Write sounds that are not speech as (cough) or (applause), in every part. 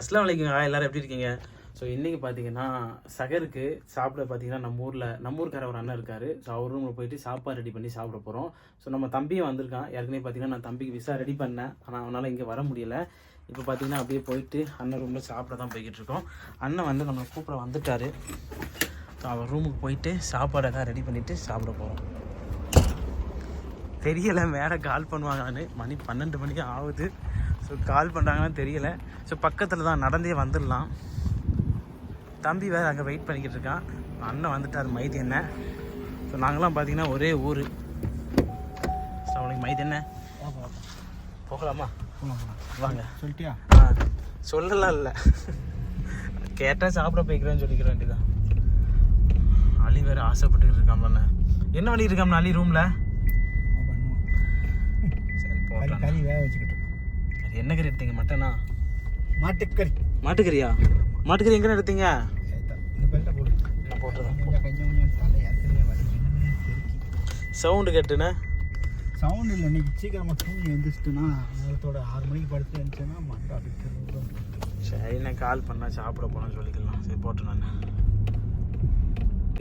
அஸ்லாம் வலைக்குங்க எல்லாரும் எப்படி இருக்கீங்க? ஸோ இன்றைக்கி பார்த்தீங்கன்னா சகருக்கு சாப்பிட பார்த்தீங்கன்னா நம்ம ஊரில் நம்ம ஊருக்கார ஒரு அண்ணன் இருக்கார். ஸோ அவர் ரூமில் போயிட்டு சாப்பாடு ரெடி பண்ணி சாப்பிட போகிறோம் ஸோ நம்ம தம்பியும் வந்திருக்கான். ஏற்கனவே பார்த்தீங்கன்னா நான் தம்பிக்கு விசா ரெடி பண்ணேன். ஆனால் அவனால் இங்கே வர முடியல. இப்போ பார்த்தீங்கன்னா அப்படியே போயிட்டு அண்ணன் ரூமில் சாப்பிட தான் போய்கிட்டு இருக்கோம். அண்ணன் வந்து நம்மளை கூப்பிட வந்துட்டார். ஸோ அவர் ரூமுக்கு போயிட்டு சாப்பாடெல்லாம் ரெடி பண்ணிவிட்டு சாப்பிட போகிறோம் தெரியலை மேலே கால் பண்ணுவாங்கன்னு மணி பன்னெண்டு மணிக்கு ஆகுது. ஸோ கால் பண்ணுறாங்கன்னு தெரியல. ஸோ பக்கத்தில் தான் நடந்தே வந்துடலாம். தம்பி வேறு அங்கே வெயிட் பண்ணிக்கிட்டு இருக்கான். அண்ணன் வந்துட்டார். மைதி என்ன ஸோ நாங்களாம் பார்த்தீங்கன்னா ஒரே ஊர். ஸோ அவனுக்கு மைதி என்ன போகலாமா? வாங்க. சொல்லிட்டியா? ஆ. சொல்லலாம் இல்லை. கேட்டால் சாப்பிட போய்க்கிறேன்னு சொல்லிக்கிற வேண்டியதான் அலி வேறு ஆசைப்பட்டுக்கிட்டு இருக்காம்லண்ணே என்ன பண்ணிட்டு இருக்காம்ல அலி ரூமில் சரி கறி என்ன கறி எடுத்தீங்க? மட்டனா? மாட்டுக்கறி. மாட்டுக்கறியா? மாட்டுக்கறி எங்கே எடுத்தீங்க? சவுண்டு கேட்டுண்ணே சவுண்ட் இல்லை இன்னைக்கு சீக்கிரமாக தூங்கி எழுந்திரிச்சிட்டுனா நேரத்தோட ஆறு மணிக்கு படுத்து எழுந்துச்சுன்னா மண்டை அடிக்கிறது சரி நான் கால் பண்ணால் சாப்பிட போனேன்னு சொல்லிக்கலாம். சரி போட்டு நான்.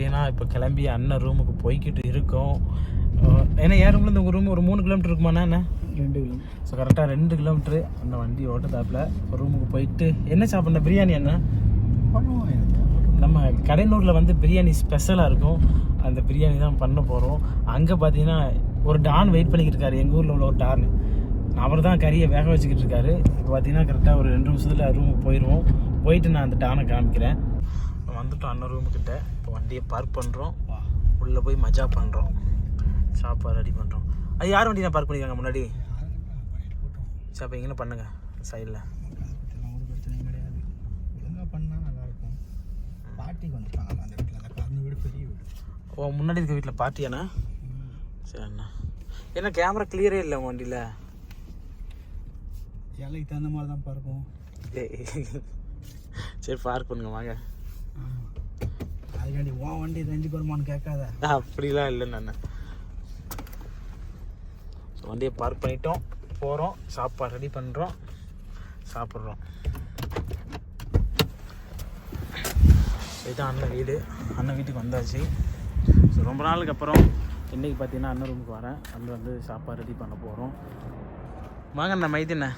ஏன்னா இப்போ கிளம்பி அண்ணன் ரூமுக்கு போய்கிட்டு இருக்கோம். ஏன்னா என் ரூம்லேருந்து உங்கள் ரூம் ஒரு மூணு கிலோமீட்டர் இருக்குமாண்ணா என்ன? ரெண்டு கிலோ ஸோ கரெக்டாக ரெண்டு கிலோமீட்ரு அண்ணன் வண்டி ஓட்டத்தாப்பில் ரூமுக்கு போயிட்டு என்ன சாப்பிட்ணும் பிரியாணி எனக்கு நம்ம கடைநூரில் வந்து பிரியாணி ஸ்பெஷலாக இருக்கும். அந்த பிரியாணி தான் பண்ண போகிறோம் அங்கே பார்த்தீங்கன்னா ஒரு டான் வெயிட் பண்ணிக்கிட்டு இருக்காரு. எங்கள் ஊரில் உள்ள ஒரு டான் அவர் தான் கறியை வேக வச்சுக்கிட்டு இருக்காரு. இப்போ பார்த்தீங்கன்னா கரெக்டாக ஒரு ரெண்டு நிமிஷத்தில் ரூமுக்கு போயிடுவோம் போயிட்டு நான் அந்த டானை காமிக்கிறேன். வந்துட்டோம் அண்ணன் ரூமுக்கிட்ட இப்போ வண்டியை பார்க் பண்ணுறோம் உள்ளே போய் மஜா பண்ணுறோம் சாப்பாடு ரெடி பண்ணுறோம் அது யார் வண்டி நான் பார்க் பண்ணியிருக்காங்க முன்னாடி? சரி அப்போ இங்கே பண்ணுங்க. சைடில் ஓ முன்னாடி இருக்க வீட்டில் பார்ட்டியாண்ணா சரி அண்ணா. ஏன்னா கேமரா கிளியரே இல்லை உங்கள் வண்டியில்? ஏழைக்கு தகுந்த மாதிரி தான் பார்ப்போம் சரி பார்க் பண்ணுங்க வாங்க. அதுக்காண்டி உன் வண்டி ரெஞ்சு வருமானு கேட்காத. அப்படிலாம் இல்லை நான் வண்டியை பார்க் பண்ணிட்டோம். போகிறோம் சாப்பாடு ரெடி பண்ணுறோம் சாப்பிட்றோம். இதுதான் அண்ணன் வீடு. அண்ணன் வீட்டுக்கு வந்தாச்சு. ஸோ ரொம்ப நாளுக்கு அப்புறம் இன்றைக்கி பார்த்தீங்கன்னா அண்ணன் ரூமுக்கு வரேன். அங்கே வந்து சாப்பாடு ரெடி பண்ண போகிறோம் வாங்க அண்ணன் மைதிண்ணே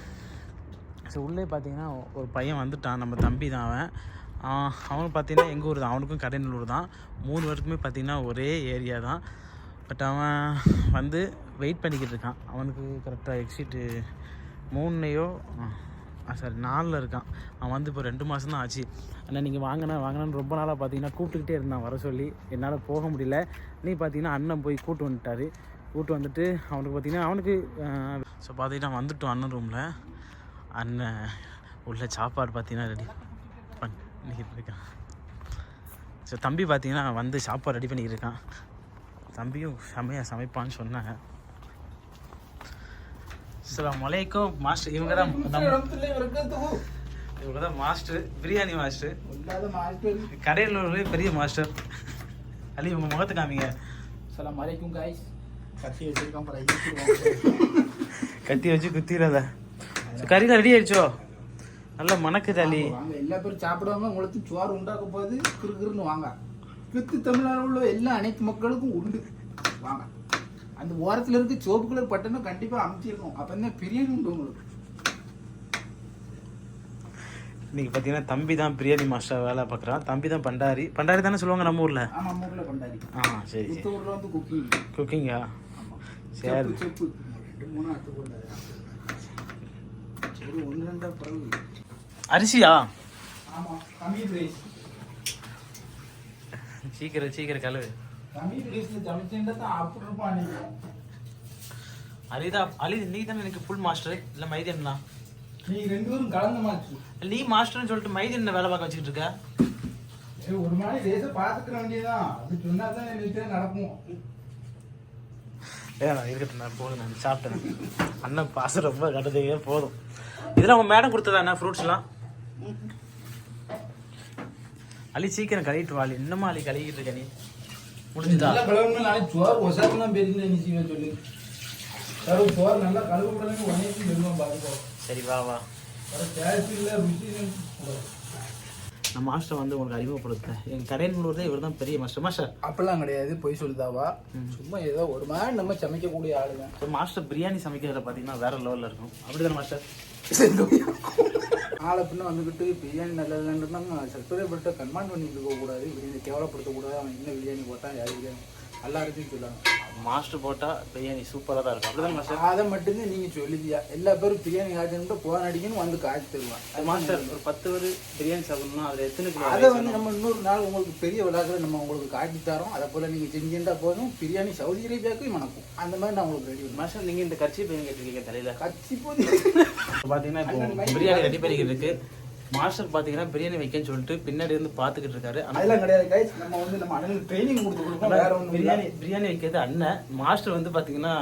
ஸோ உள்ளே பார்த்தீங்கன்னா ஒரு பையன் வந்துட்டான். நம்ம தம்பி தான் அவன். அவன் பார்த்தீங்கன்னா எங்கள் ஊர் தான். அவனுக்கும் கடைநல்லூர் தான். மூணு பேருக்குமே பார்த்தீங்கன்னா ஒரே ஏரியா தான். பட் அவன் வந்து வெயிட் பண்ணிக்கிட்டு இருக்கான். அவனுக்கு கரெக்டாக எக்ஸிட்டு மூணுலையோ சாரி நாலில் இருக்கான். அவன் வந்து இப்போ ரெண்டு மாதம் தான் ஆச்சு. அண்ணா நீங்கள் வாங்கினா வாங்கினான்னு ரொம்ப நாளாக பார்த்தீங்கன்னா கூப்பிட்டுக்கிட்டே இருந்தான் வர சொல்லி. என்னால் போக முடியல. நீ பார்த்தீங்கன்னா அண்ணன் போய் கூட்டு வந்துட்டாரு. கூட்டு வந்துட்டு அவனுக்கு பார்த்தீங்கன்னா அவனுக்கு ஸோ பார்த்தீங்கன்னா வந்துட்டோம் அண்ணன் ரூமில் அண்ணன் உள்ள சாப்பாடு பார்த்தீங்கன்னா ரெடி பண்ணிக்கிட்டு இருக்கான். ஸோ தம்பி பார்த்தீங்கன்னா வந்து சாப்பாடு ரெடி பண்ணிக்கிட்டு இருக்கான். தம்பியும் செமையாக சமைப்பான்னு சொன்னாங்க. அஸ்ஸலாமு அலைக்கும் மாஸ்டர் இவங்க தான் இவங்க தான் மாஸ்டர் பிரியாணி மாஸ்டர். கடையில் பெரிய மாஸ்டர். அலி உங்கள் முகத்தை காமிங்க. சலாம் அலைக்கும் காய்ஸ் கத்தி ஈட்டிடுவான். (laughs) கத்தி வச்சு குத்திடாத கறிலாம் ரெடி ஆயிடுச்சோ? நல்லா மணக்குது அலி. எல்லா பேரும் சாப்பிடாம உங்களுக்கு சோறு உண்டாக்க போது கிறுகிறுன்னு வாங்க. கித்து தமிழ்நாடு உள்ள எல்லா அனைத்து மக்களுக்கும் உண்டு. வாங்க. அந்த ஓரத்துல இருக்க சோப்பு கலர் பட்டனை கண்டிப்பா அமைச்சிருக்கோம் அப்பதான் பிரியாணி உண்டு உங்களுக்கு. இன்னைக்கு பார்த்தீங்கன்னா தம்பி தான் பிரியாணி மாஸ்டர் வேலை பார்க்குறான். தம்பி தான் பண்டாரி. பண்டாரி தானே சொல்லுவாங்க நம்ம ஊரில்? ஆமா நம்ம ஊர்ல கொண்டாடி ஆ சரி சரி. ஊர்ல வந்து குக்கிங் குக்கிங்கா சரி. செப்பு செப்பு. ரெண்டு மூணு சரி ஒன்று ரெண்டா பிறகு அரிசியா? ஆமா கம்மி ரைஸ் சீக்கிரம் சீக்கிரம் கழுவு. அலிதா அலி நீ தானே எனக்கு ஃபுல் மாஸ்டர் இல்லை மைதன்னா? நீ ரெண்டு பேரும் கலந்த மாச்சு நீ மாஸ்டர்னு சொல்லிட்டு மைதன் வேலை பார்க்க வச்சுக்கிட்டு இருக்க? ஏய், ஒரு மாதிரி லேசா பாத்துக்கிற வேண்டியதான் அது சொன்னா தான் எனக்கு நடக்கும். ஏன் இருக்கட்டும் நான் போதும் நான் சாப்பிட்டேன். அண்ணன் பாசம் ரொம்ப கட்டதே போதும். இதெல்லாம் உங்கள் மேடம் கொடுத்ததா ஃப்ரூட்ஸ்லாம் அலி சீக்கிரம் கழுவிட்டு வாளி இன்னமா அலி கழுவிட்டு இருக்க நீ? முடிஞ்சுதா? நல்லா கழுவணும் நாளைக்கு சோறு ஒசாரெல்லாம் பெரிய நிச்சயமா சொல்லு. சரி சோறு நல்லா கழுவு கழுவு உடனே பெருமா பாருங்க சரி வா வா. நம்ம மாஸ்டர் வந்து உங்களுக்கு அறிமுகப்படுத்த எங்கள் கடையின் முழுவதே இவர் தான் பெரிய மாஸ்டர் மாஸ்டர் அப்பெல்லாம் கிடையாது பொய் சொல்லுதாவா? சும்மா ஏதோ ஒரு மாதிரி நம்ம சமைக்கக்கூடிய ஆளுங்க. இப்போ மாஸ்டர் பிரியாணி சமைக்கிறதுல பார்த்தீங்கன்னா வேற லெவலில் இருக்கும். அப்படிதானே மாஸ்டர் ஆளை பின்ன வந்துக்கிட்டு பிரியாணி நல்லா இல்லைன்னா சப்ஸ்கிரைபர்கிட்ட கன்மாண்ட் பண்ணிட்டு இருக்க கூடாது பிரியாணி கேவலப்படுத்தக்கூடாது அவன் என்ன பிரியாணி போட்டான் யார் பிரியாணி? நல்லா இருக்குன்னு சொல்லுவாங்க. மாஸ்டர் போட்டால் பிரியாணி சூப்பராக தான் இருக்கும். அப்படிதானே மாஸ்டர்? அதை மட்டும்தான் நீங்க சொல்லுதியா? எல்லா பேரும் பிரியாணி காய்ச்சல் போன அடிக்கணும் வந்து காய்ச்சி தருவான் மாஸ்டர் ஒரு பத்து பேர் பிரியாணி சாப்பிடணும்னா அதில் எத்தனை கிலோ அதை வந்து நம்ம இன்னொரு நாள் உங்களுக்கு பெரிய விழாக்கள் நம்ம உங்களுக்கு காட்டி தரோம். அதை போல நீங்க செஞ்சுட்டா போதும். பிரியாணி சவுதி அரேபியாவுக்கு மணக்கும். அந்த மாதிரி நான் உங்களுக்கு ரெடி மாஸ்டர் நீங்கள் இந்த கட்சி பையன் கேட்டிருக்கீங்க தலையில். கச்சி போது பார்த்தீங்கன்னா இப்போ பிரியாணி ரெடி பண்ணிக்கிட்டு இருக்கு. மாஸ்டர் பார்த்தீங்கன்னா பிரியாணி வைக்கன்னு சொல்லிட்டு பின்னாடி இருந்து பார்த்துக்கிட்டு இருக்காரு. அதெல்லாம் கிடையாது கைஸ் நம்ம வந்து நம்ம அண்ணனுக்கு ட்ரைனிங் கொடுத்து கொடுக்கோம் வேற ஒன்றும் பிரியாணி பிரியாணி வைக்கிறது அண்ணன். மாஸ்டர் வந்து பார்த்தீங்கன்னா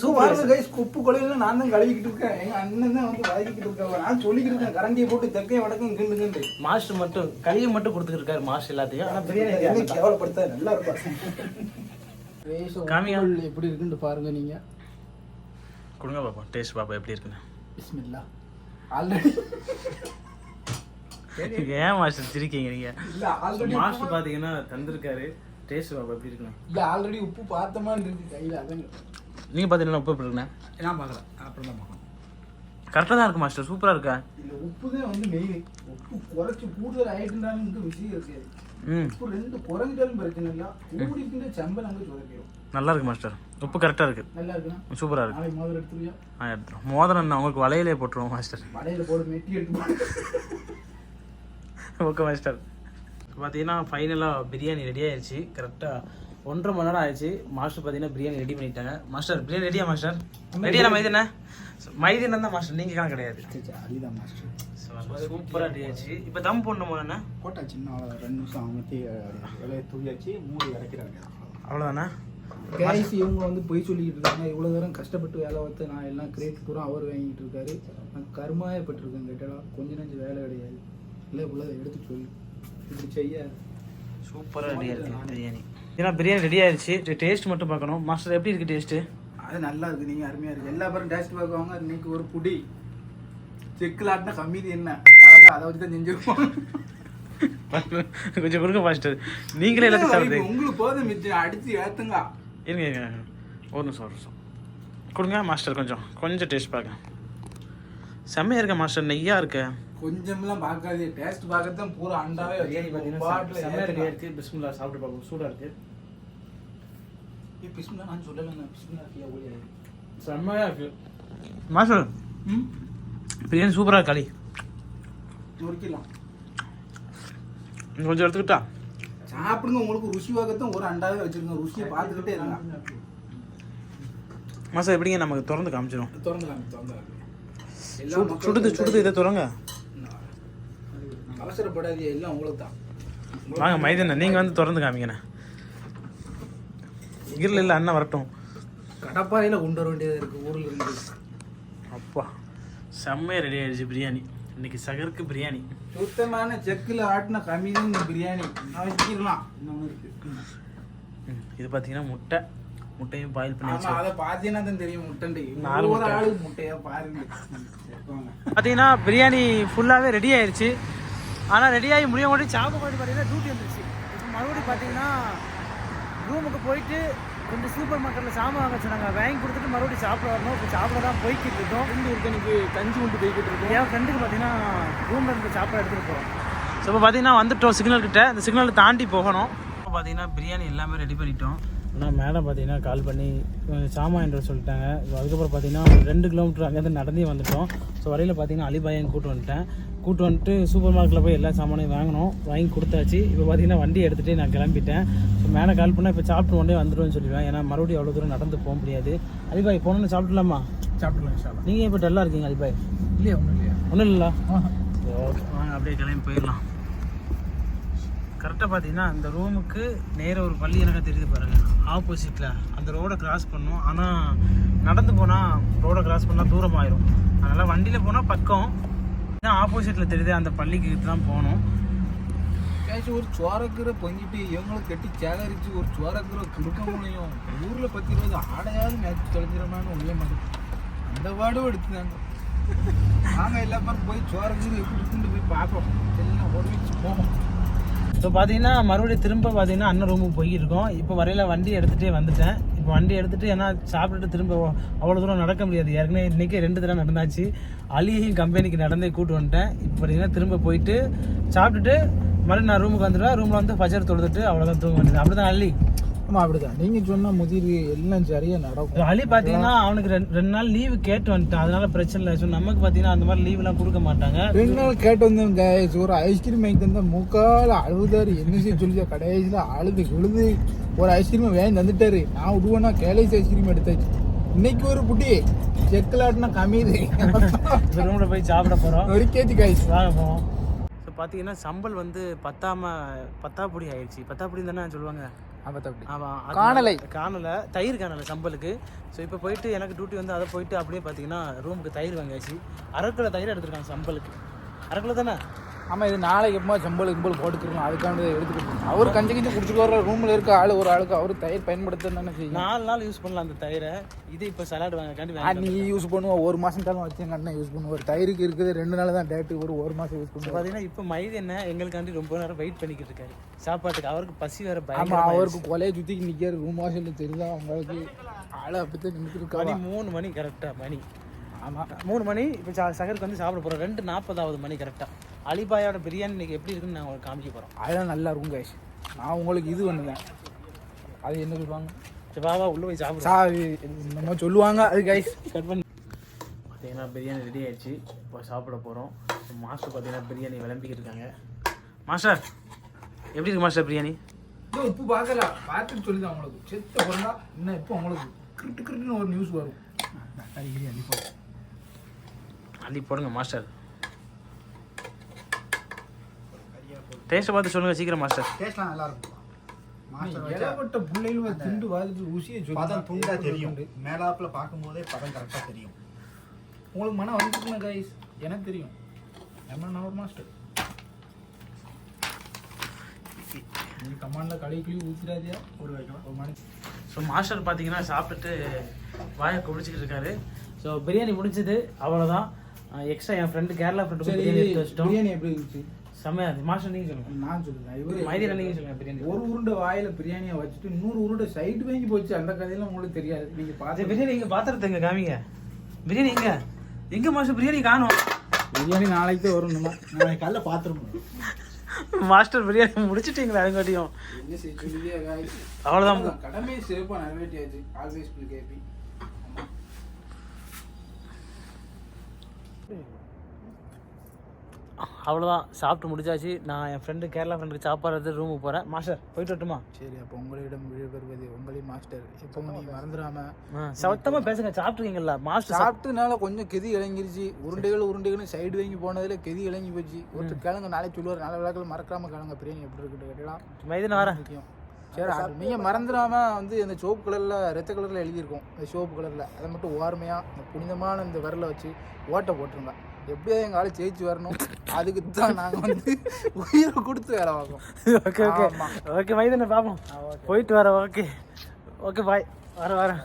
சூப்பர் கைஸ் குப்பு கொலையில நான் தான் கழுவிக்கிட்டு இருக்கேன். எங்க அண்ணன் தான் வந்து வதக்கிட்டு இருக்காங்க. நான் சொல்லிக்கிட்டு இருக்கேன். கரண்டியை போட்டு தெற்கையும் வடக்கும் கிண்டு கிண்டு மாஸ்டர் மட்டும் கழுவி மட்டும் கொடுத்துட்டு இருக்காரு மாஸ்டர் எல்லாத்தையும். ஆனால் பிரியாணி அண்ணன். கேவலப்படுத்த நல்லா இருக்கும் காமியா. எப்படி இருக்குன்னு பாருங்க நீங்க. கொடுங்க பாப்பா டேஸ்ட் பாப்பா எப்படி இருக்குன்னு. பிஸ்மில்லா. ஆல்ரெடி (laughs) ஏன் மாஸ்டர் சிரிக்கீங்க நீங்க? இல்ல ஆல்ரெடி மாஸ்டர் பார்த்தீங்கன்னா தந்திருக்காரு. டேஸ்ட் பாப்பா எப்படி இருக்குன்னு. இல்ல ஆல்ரெடி உப்பு பார்த்த மாதிரி இருக்கு கையில அதான் நீங்கள் பார்த்தீங்கன்னா உப்பு எப்படி இருக்குண்ணே நான் பார்க்கல அப்புறம் தான் பார்க்கணும். கரெக்டாக தான் இருக்கு மாஸ்டர் சூப்பராக இருக்கா? இந்த உப்பு தான் வந்து மெயின் உப்பு குறைச்சு கூடுதல் ஆயிட்டுனாலும் இங்க விஷயம் இருக்காது. ம். உப்பு ரெண்டு குறைஞ்சாலும் பிரச்சனை இல்லை. கூடி இருக்கின்ற செம்பல் அங்கே சொதப்பிடும். நல்லா இருக்கு மாஸ்டர் உப்பு கரெக்டாக இருக்கு. நல்லா இருக்குண்ணா? சூப்பராக இருக்கு. நாளைக்கு முதல்ல எடுத்துருவியா? ஆ எடுத்துரும். மோதிரம் நான் உங்களுக்கு வலையிலே போட்டுருவோம் மாஸ்டர். மலையில போட மெட்டி எடுத்து. ஓகே மாஸ்டர் பார்த்தீங்கன்னா ஃபைனலாக பிரியாணி ரெடி ஆயிடுச்சு கரெக்டாக ஒன்றரை மணி நேரம் ஆயிடுச்சு மாஸ்டர் பார்த்தீங்கன்னா பிரியாணி ரெடி பண்ணிட்டாங்க. மாஸ்டர் பிரியாணி ரெடியா மாஸ்டர் ரெடியா மைதன மைதன் தான் மாஸ்டர் நீங்கள் கணக்கு கிடையாது. அடிதான் மாஸ்டர் சூப்பராக ரெடி ஆயிடுச்சு இப்போ தம் போடணுமா என்ன போட்டா சின்ன அவ்வளோ ரெண்டு நிமிஷம் இலையை தூவியாச்சு மூடி இறக்கிறாங்க. அவ்வளோதானே கேஸ் இவங்க வந்து பொய் சொல்லிக்கிட்டு இருக்காங்க. இவ்வளோ தூரம் கஷ்டப்பட்டு வேலை பார்த்து நான் எல்லாம் கிரேட் பூரா அவர் வாங்கிட்டு இருக்காரு. நான் கருமாயப்பட்டிருக்கேன் கேட்டாலும் கொஞ்ச நஞ்சு வேலை கிடையாது. இல்லை உள்ளதை எடுத்து சொல்லு இப்படி செய்ய சூப்பராக ரெடி ஆயிருக்கு பிரியாணி. ஏன்னா பிரியாணி ரெடி ஆயிடுச்சு டேஸ்ட் மட்டும் பார்க்கணும். மாஸ்டர் எப்படி இருக்கு டேஸ்ட்டு அது நல்லா இருக்கு. நீங்க அருமையா இருக்கு. எல்லா பேரும் டேஸ்ட் பார்க்குவாங்க. இன்னைக்கு ஒரு புடி. செக்கில் ஆட்டினா கம்மீதி என்ன? அழகா அதை வச்சு தான் செஞ்சிருப்போம். கொஞ்சம் கொடுங்க மாஸ்டர் நீங்களே எல்லாத்தையும் சாப்பிடுங்க. உங்களுக்கு போதும் மிச்சம் ஏத்துங்க. இருங்க இருங்க ஒரு நிமிஷம் ஒரு நிமிஷம். கொடுங்க மாஸ்டர் கொஞ்சம். கொஞ்சம் டேஸ்ட் பார்க்க செம்மையாக இருக்க மாஸ்டர் நெய்யாக இருக்கு. கொஞ்சம்லாம் பார்க்காதே டேஸ்ட் பார்க்கத்தான் பூரா அண்டாவே பிரியாணி பார்த்தீங்கன்னா செம்மையாக ரெடியாக இருக்குது பிஸ்மில்லா சாப்பிட்டு பார்ப்போம். சூடாக இருக்குது பிஸ்மில்லா நான் சொல்லலை நான் பிஸ்மில்லா ஃபியா ஒளியாது செம்மையாக இருக்குது மாஸ்டர் ம்? பிரியாணி சூப்பராக களி நொறுக்கிடலாம். இன்னும் கொஞ்சம் எடுத்துக்கிட்டா? சாப்பிடுங்க உங்களுக்கு ருசி பார்க்கத்தான் ஒரு அண்டாவே வச்சிருங்க ருசியை பார்த்துக்கிட்டே இருங்க. மாஸ்டர் எப்படிங்க நமக்கு திறந்து காமிச்சிடும் திறந்துலாங்க திறந்துலாங்க எல்லா சுடு- சுடுது சுடுது இதை திறங்க அவசரப்படாதீங்க எல்லாம் உங்களுக்கு தான் வாங்க மைதண்ண நீங்கள் வந்து திறந்து காமிங்கண்ணே. இல்லை இல்லை அண்ணன் வரட்டும். கடப்பாறையில் கொண்டு வர வேண்டியது இருக்கு ஊர்ல இருந்து. அப்பா செம்மையாக ரெடி ஆயிடுச்சு பிரியாணி. இன்னைக்கு சகருக்கு பிரியாணி. சுத்தமான செக்கில் ஆட்டின கம்மிதான் இந்த பிரியாணி. நான் வச்சிடலாம் இன்னொன்று இருக்கு. ம், இது பார்த்தீங்கன்னா முட்டை. முட்டையும் பாயில் பண்ணி வச்சு அதை பார்த்தீங்கன்னா தான் தெரியும் முட்டை நாலு ஒரு. ஆளுக்கு முட்டையா பாருங்க. பார்த்தீங்கன்னா பிரியாணி ஃபுல்லாகவே ரெடி ஆயிடுச்சு ஆனால் ரெடி ஆகி முடியும் கூட சாப்பிட போயிட்டு பார்த்தீங்கன்னா டியூட்டி வந்துருச்சு. இப்போ மறுபடியும் பார்த்தீங்கன்னா ரூமுக்கு போயிட்டு கொஞ்சம் சூப்பர் மார்க்கெட்டில் சாமான் வாங்க சொன்னாங்க. வாங்கி கொடுத்துட்டு மறுபடியும் சாப்பிட வரணும். இப்போ சாப்பிட தான் போய்கிட்டு இருக்கோம். ரெண்டு இருக்கு எனக்கு கஞ்சி கொண்டு போய்கிட்டு இருக்கோம் என் ஃப்ரெண்டுக்கு பார்த்தீங்கன்னா ரூமில் இருந்து சாப்பாடு எடுத்துகிட்டு போகிறோம் ஸோ இப்போ பார்த்தீங்கன்னா வந்துட்டோம் சிக்னல் கிட்ட. இந்த சிக்னலை தாண்டி போகணும். இப்போ பார்த்தீங்கன்னா பிரியாணி எல்லாமே ரெடி பண்ணிட்டோம். ஆனால் மேடம் பார்த்தீங்கன்னா கால் பண்ணி சாமான் என்று சொல்லிட்டாங்க. அதுக்கப்புறம் பார்த்தீங்கன்னா ஒரு ரெண்டு கிலோமீட்டர் அங்கேருந்து நடந்தே வந்துட்டோம். ஸோ வரையில் பார்த்தீங்கன்னா அலிபாயம் கூட்டு வந்துட்டேன். கூட்டு வந்துட்டு சூப்பர் மார்க்கெட்டில் போய் எல்லா சாமானையும் வாங்கினோம். வாங்கி கொடுத்தாச்சு. இப்போ பார்த்தீங்கன்னா வண்டி எடுத்துகிட்டு நான் கிளம்பிட்டேன். ஸோ மேலே கால் பண்ணால் இப்போ சாப்பிட்டு ஒன்றே வந்துடுவேன்னு சொல்லிடுவேன். ஏன்னா மறுபடியும் அவ்வளோ தூரம் நடந்து போக முடியாது. அலிபாய் போனோன்னு சாப்பிடலாமா? சாப்பிடலாம் நீங்கள் இப்போ டல்லாக இருக்கீங்க அலிபாய் இல்லையா ஒன்றும் இல்லையா. ஒன்றும் இல்லைல்ல ஓகே வாங்க அப்படியே கிளம்பி போயிடலாம். கரெக்டாக பார்த்தீங்கன்னா அந்த ரூமுக்கு நேர ஒரு பள்ளி எனக்கு தெரியுது பாருங்கள் ஆப்போசிட்டில் அந்த ரோடை கிராஸ் பண்ணோம். ஆனால் நடந்து போனால் ரோடை கிராஸ் பண்ணால் தூரம் ஆயிரும். அதனால் வண்டியில் போனால் பக்கம். ஆப்போசிட்டில் தெரியுது அந்த பள்ளிக்கு தான் போகணும். ஒரு சோரக்கீரை பொங்கிட்டு இவங்களை கட்டி சேகரித்து ஒரு சோரக்கீரை கொடுக்க முடியும். ஊரில் பத்து இருபது ஆடையாவது மேட்ச் தொலைஞ்சிடமான்னு ஒழிய மாட்டேன். அந்த வாடும் எடுத்துனாங்க நாங்கள் எல்லா பேரும் போய் சோறு எப்படி இருக்குன்னு போய் பார்ப்போம். எல்லாம் ஒருமிச்சு போவோம். ஸோ பார்த்தீங்கன்னா மறுபடியும் திரும்ப பார்த்தீங்கன்னா அண்ணன் ரூமுக்கு போயிருக்கோம். இப்போ வரையில வண்டி எடுத்துகிட்டே வந்துட்டேன். இப்போ வண்டி எடுத்துகிட்டு ஏன்னா சாப்பிட்டுட்டு திரும்ப அவ்வளோ தூரம் நடக்க முடியாது. ஏற்கனவே இன்றைக்கி ரெண்டு தடவை நடந்தாச்சு. அலியும் கம்பெனிக்கு நடந்தே கூட்டு வந்துட்டேன். இப்போ பார்த்தீங்கன்னா திரும்ப போயிட்டு சாப்பிட்டுட்டு மறுபடியும் நான் ரூமுக்கு வந்துடுவேன். ரூமில் வந்து பஜர் தொழுதுட்டு அவ்வளோதான் தூங்க வேண்டியது. அப்படி தான் அள்ளி ஆமா அப்படிதான். நீங்க சொன்ன முதிர் எல்லாம் சரியா நடக்கும். அலி பார்த்தீங்கன்னா அவனுக்கு ரெண்டு நாள் லீவு கேட்டு வந்துட்டான். அதனால பிரச்சனை இல்லை. ஸோ நமக்கு பார்த்தீங்கன்னா அந்த மாதிரி லீவுலாம் கொடுக்க மாட்டாங்க. ரெண்டு நாள் கேட்டு guys. ஒரு ஐஸ்கிரீம் வாங்கி தந்தா முக்கால அழுதாரு என்ன சொல்லி கடைசியில் அழுது விழுது. ஒரு ஐஸ்கிரீம் வாங்கி தந்துட்டாரு. நான் விடுவேன்னா கேலேஸ் ஐஸ்கிரீம் எடுத்தாச்சு இன்னைக்கு ஒரு புட்டி. செக்கலாட்டினா கம்மியுது ரூமில் போய் சாப்பிட போகிறோம் ஒரு கேஜி காய்ஸ் வாங்க போவோம். ஸோ பார்த்தீங்கன்னா சம்பல் வந்து பத்தாம பத்தாப்பொடி ஆயிடுச்சு. பத்தாப்பொடி தானே சொல்லுவாங்க. காணலை. காணலை. தயிர் காணலை சம்பலுக்கு. ஸோ இப்போ போயிட்டு எனக்கு டியூட்டி வந்து அதை போயிட்டு அப்படியே பார்த்தீங்கன்னா ரூமுக்கு தயிர் வாங்கியாச்சு. அரை கிலோ தயிர் எடுத்துருக்காங்க சம்பலுக்கு. அரை கிலோ தானே? ஆமா இது நாளைக்கு எப்பமா சம்பளம் கும்பல் போட்டுக்கிறோம் அதுக்காண்டி எடுத்துக்கிட்டு. அவர் கஞ்சி கஞ்சி குடிச்சுட்டு வர ரூம்ல இருக்க ஆளு ஒரு ஆளுக்கு அவர் தயிர் பயன்படுத்த தானே செய்யும். நாலு நாள் யூஸ் பண்ணலாம் அந்த தயிரை. இது இப்போ சலாட் வாங்க நீ யூஸ் பண்ணுவா. ஒரு மாசம் தானே வச்சு எங்க அண்ணன் யூஸ் பண்ணுவார். தயிருக்கு இருக்குது ரெண்டு நாள் தான் டேட்டு ஒரு ஒரு மாசம் யூஸ் பண்ணுவார். பார்த்தீங்கன்னா இப்போ மைது என்ன எங்களுக்காண்டி ரொம்ப நேரம் வெயிட் பண்ணிக்கிட்டு இருக்காரு. சாப்பாட்டுக்கு அவருக்கு பசி வேற பயங்கரமா அவருக்கு கொலையை சுத்தி நிக்காரு ரூம் வாசல்ல தெரியுதா? அவங்களுக்கு ஆளை அப்படித்தான் நின்றுட்டு மணி இருக்காங்க மூணு மணி கரெக்டாக மணி. ஆமா மூணு மணி இப்போ ச- சகருக்கு வந்து சாப்பிட போகிறோம் ரெண்டு நாற்பதாவது மணி கரெக்டாக அலிபாயோட பிரியாணி இன்னைக்கு எப்படி இருக்குன்னு நான் உங்களுக்கு காமிக்க போகிறோம் அதெல்லாம் நல்லா இருக்கும் கைஸ் நான் உங்களுக்கு இது பண்ணுவேன் அது என்ன சொல்லுவாங்க? சரி வா வா உள்ளே போய் சாப்பிடுவோம். சா நம்ம சொல்லுவாங்க அது கைஸ் கட் பண்ணி பார்த்தீங்கன்னா பிரியாணி ரெடி ஆயிடுச்சு. இப்போ சாப்பிட போகிறோம் மாஸ்டர் பார்த்தீங்கன்னா பிரியாணி விளம்பிக்கிட்டு இருக்காங்க. மாஸ்டர் எப்படி இருக்கு மாஸ்டர் பிரியாணி? உப்பு பார்க்கல பார்த்துட்டு சொல்லிதான் உங்களுக்கு. செத்த பிறந்தா இன்னும் இப்போ உங்களுக்கு கிரிட்டு கிரிட்டுன்னு ஒரு நியூஸ் வரும். அடிக்கடி அடிப்போம் அள்ளி போடுங்க மாஸ்டர் டேஸ்ட்டை பார்த்து சொல்லுங்கள் சீக்கிரம் மாஸ்டர் டேஸ்ட்லாம் நல்லா இருக்கும் ஏகப்பட்ட பிள்ளைகள் திண்டு பார்த்துட்டு ருசியை பதம் துண்டா தெரியும். மேலாப்புல பார்க்கும்போதே பதம் கரெக்டா தெரியும். உங்களுக்கு மனம் வந்துருக்குண்ணா கைஸ் எனக்கு தெரியும். நம்ம ஒரு மாஸ்டர் நீ கமாண்டில் களி கிளி ஊற்றிடாதியா ஒரு வைக்கலாம் ஒரு மணி ஸோ மாஸ்டர் பார்த்தீங்கன்னா சாப்பிட்டுட்டு வாயை குடிச்சிக்கிட்டு இருக்காரு. ஸோ பிரியாணி முடிஞ்சது அவ்வளோதான் எக்ஸ்ட்ரா என் ஃப்ரெண்டு கேரளா ஃப்ரெண்டு பிரியாணி எடுத்து வச்சிட்டோம். பிரியாணி எப்படி இருந்துச்சு? செம்மையா இருந்துச்சு. மாஸ்டர் நீங்கள் சொல்லுங்கள் நான் சொல்லுங்க. இவரு மைதியில் நீங்கள் சொல்லுங்கள் பிரியாணி. ஒரு உருண்டை வாயில பிரியாணியை வச்சுட்டு இன்னொரு உருண்டை சைடு வாங்கி போச்சு. அந்த கதையெல்லாம் உங்களுக்கு தெரியாது. நீங்க அது பார்த்து பிரியாணி இங்கே பாத்திரத்துங்க காமிங்க. பிரியாணி எங்க? எங்க மாஸ்டர் பிரியாணி காணும். பிரியாணி நாளைக்கு வரணுமா நாளைக்கு காலைல பாத்துருவோம் மாஸ்டர் பிரியாணி முடிச்சிட்டீங்களா அதுங்காட்டியும்? அவ்வளோதான். கடமையை சிறப்பாக நிறைவேற்றியாச்சு. ஆல்வேஸ் பில் கேபி அவ்வளோதான் சாப்பிட்டு முடிச்சாச்சு. நான் என் ஃப்ரெண்டு கேரளா ஃப்ரெண்டுக்கு சாப்பாடு எடுத்து ரூமுக்கு போகிறேன் மாஸ்டர் போயிட்டு வரட்டுமா? சரி அப்போ உங்களிடம் விடைபெறுவது உங்களின் மாஸ்டர் இப்போ நீ மறந்துடாம சத்தமாக பேசுங்க. சாப்பிட்ருக்கீங்களா மாஸ்டர் சாப்பிட்டனால கொஞ்சம் கெதி இறங்கிருச்சு உருண்டைகள் உருண்டைகள் சைடு வாங்கி போனதுல கெதி இறங்கி போச்சு. ஒருத்தர் கிழங்கு நாளைக்கு சொல்லுவார். நல்ல விளக்கில் மறக்காம கிழங்க பிரியாணி எப்படி இருக்குன்னு கேட்டலாம் மைதின வரேன். முக்கியம். சரி அது நீங்க மறந்துடாம வந்து இந்த சிவப்பு கலர்ல ரத்த கலர்ல எழுதியிருக்கோம். இந்த சிவப்பு கலர்ல அதை மட்டும் ஓர்மையா இந்த புனிதமான இந்த விரலை வச்சு ஓட்டை போட்டுருங்க. எப்படியாவது எங்க ஆளு ஜெயிச்சு வரணும். அதுக்கு தான் நாங்க வந்து உயிரை கொடுத்து வேலை பார்ப்போம். Okay okay. ஓகே மைதின பார்ப்போம் போயிட்டு வரேன் ஓகே ஓகே பாய் வர வரேன்